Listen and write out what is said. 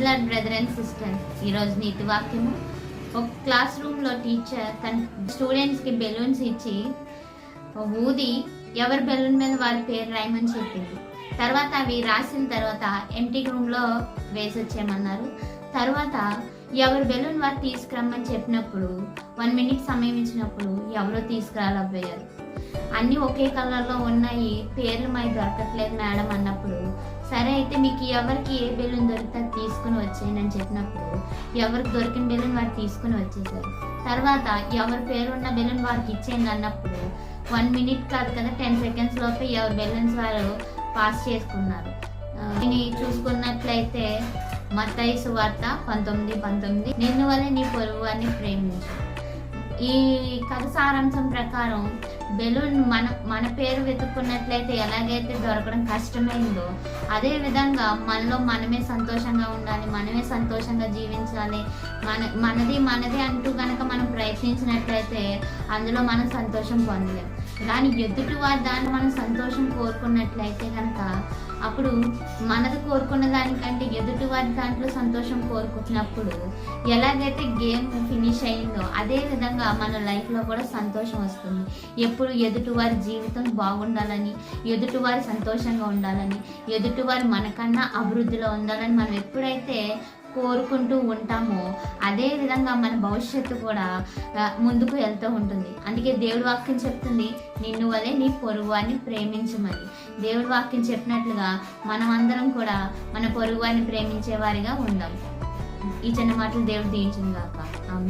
Praise lord brother and sister ఈరోజు నీతి వాక్యము. ఒక క్లాస్ రూమ్లో టీచర్ తన స్టూడెంట్స్కి బెలూన్స్ ఇచ్చి ఊది ఎవరి బెలూన్ మీద వారి పేరు రాయమని చెప్పింది. తర్వాత అవి రాసిన తర్వాత ఎంటీ రూమ్లో వేసి తర్వాత ఎవరి బెలూన్ వారు తీసుకురమ్మని చెప్పినప్పుడు వన్ మినిట్ సమయం ఇచ్చినప్పుడు ఎవరో తీసుకురాలబోయారు. అన్నీ ఒకే కలర్లో ఉన్నాయి పేర్లు మాకు దొరకట్లేదు మేడం అన్నప్పుడు అయితే మీకు ఎవరికి ఏ బెలూన్ దొరికితే అది తీసుకుని వచ్చేయండి అని చెప్పినప్పుడు ఎవరికి దొరికిన బెలూన్ వారు తీసుకుని వచ్చేసారు. తర్వాత ఎవరి పేరు ఉన్న బెలూన్ వారికి ఇచ్చేయండి అన్నప్పుడు వన్ మినిట్ కాదు కదా టెన్ సెకండ్స్ లోపే ఎవరి బెలూన్స్ వారు పాస్ చేసుకున్నారు. దీన్ని చూసుకున్నట్లయితే మత్తయి సువార్త పంతొమ్మిది పంతొమ్మిది. నిన్ను వల్ల నీ పొరుగు అని ప్రేమించు. ఈ కథ సారాంశం ప్రకారం బెలూన్ మన మన పేరు వెతుక్కున్నట్లయితే ఎలాగైతే దొరకడం కష్టమైందో అదే విధంగా మనలో మనమే సంతోషంగా ఉండాలి మనమే సంతోషంగా జీవించాలి మన మనది మనది అంటూ కనుక మనం ప్రయత్నించినట్లయితే అందులో మనం సంతోషం పొందలేం. కానీ ఎదుటి వారి దాన్ని మనం సంతోషం కోరుకున్నట్లయితే కనుక అప్పుడు మనది కోరుకున్న దానికంటే ఎదుటి వారి దాంట్లో సంతోషం కోరుకుంటున్నప్పుడు ఎలాగైతే గేమ్ ఫినిష్ అయిందో అదే విధంగా మన లైఫ్లో కూడా సంతోషం వస్తుంది. ఎప్పుడు ఎదుటివారి జీవితం బాగుండాలని ఎదుటివారి సంతోషంగా ఉండాలని ఎదుటివారి మనకన్నా అభివృద్ధిలో ఉండాలని మనం ఎప్పుడైతే కోరుకుంటూ ఉంటామో. అదే విధంగా మన భవిష్యత్తు కూడా ముందుకు వెళ్తూ ఉంటుంది. అందుకే దేవుడి వాక్యం చెప్తుంది నిన్ను వలె నీ పొరుగువాన్ని ప్రేమించమని. దేవుడి వాక్యం చెప్పినట్లుగా మనమందరం కూడా మన పొరుగు ప్రేమించే వారిగా ఉందాం. ఈ చిన్న మాటలు దేవుడు దీయించింది కాక